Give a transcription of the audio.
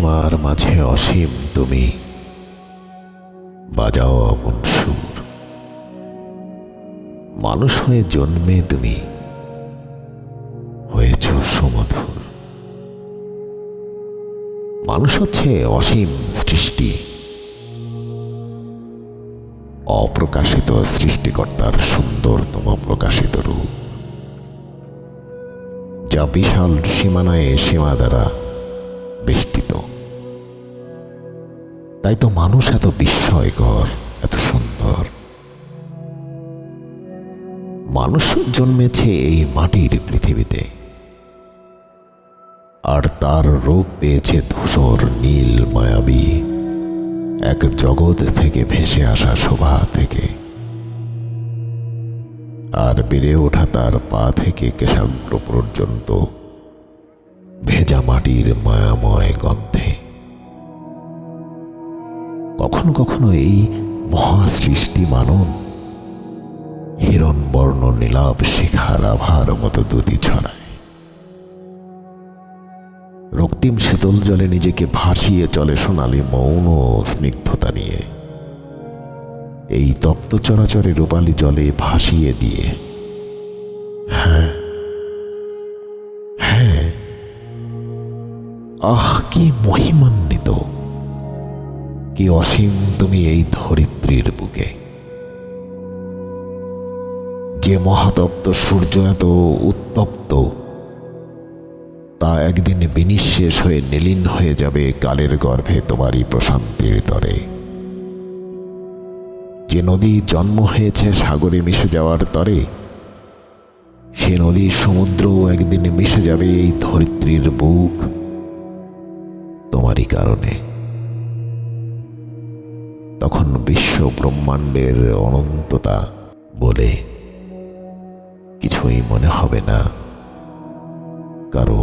সীমার মাঝে অসীম তুমি। বাজাও আপন সুর। মানুষ হয়ে জন্মে তুমি। হয়েছ সুমধুর। মানুষ হচ্ছে অসীম সৃষ্টি। অপ্রকাশিত সৃষ্টিকর্তার সুন্দরতম প্রকাশিত রূপ। যা বিশাল সীমানায় সীমা দ্বারা বেষ্টিত তাই তো মানুষ এত বিস্ময়কর, এত সুন্দর। মানুষ জন্মেছে এই মাটির পৃথিবীতে। আর তার রূপ পেয়েছে ধূসর, নীল, মায়াবী। এক জগৎ থেকে ভেসে আসা শোভা থেকে। আর বেড়ে ওঠা তার পা থেকে কেশাগ্র পর্যন্ত ভেজা মাটির মায়াময় গন্ধে কখনো কখনো এই মহাসৃষ্টি মানব হিরণ বর্ণ নীলাভ শিখার আভার মতো দুটি ছড়ায়। রক্তিম শীতল জলে নিজেকে ভাসিয়ে চলে সোনালি মৌন স্নিগ্ধতা নিয়ে। এই তপ্ত চরাচরে রূপালী জলে ভাসিয়ে দিয়ে। হ্যাঁ হ্যাঁ। আহ, কি মহিমান্বিত। কি অসীম তুমি এই ধরিত্রীর বুকে? যে মহাতপ্ত সূর্য এত উত্তপ্ত, তা একদিন বিনিঃশেষ হয়ে নীলিন হয়ে যাবে কালের গর্ভে তোমারই প্রশান্তির তরে। যে নদী জন্ম হয়েছে সাগরে মিশে যাওয়ার তরে, সে নদীর সমুদ্র একদিন মিশে যাবে এই ধরিত্রীর বুক তোমারই কারণে। তখন বিশ্ব ব্রহ্মাণ্ডের অনন্ততা বলে কিছুই মনে হবে না। কারও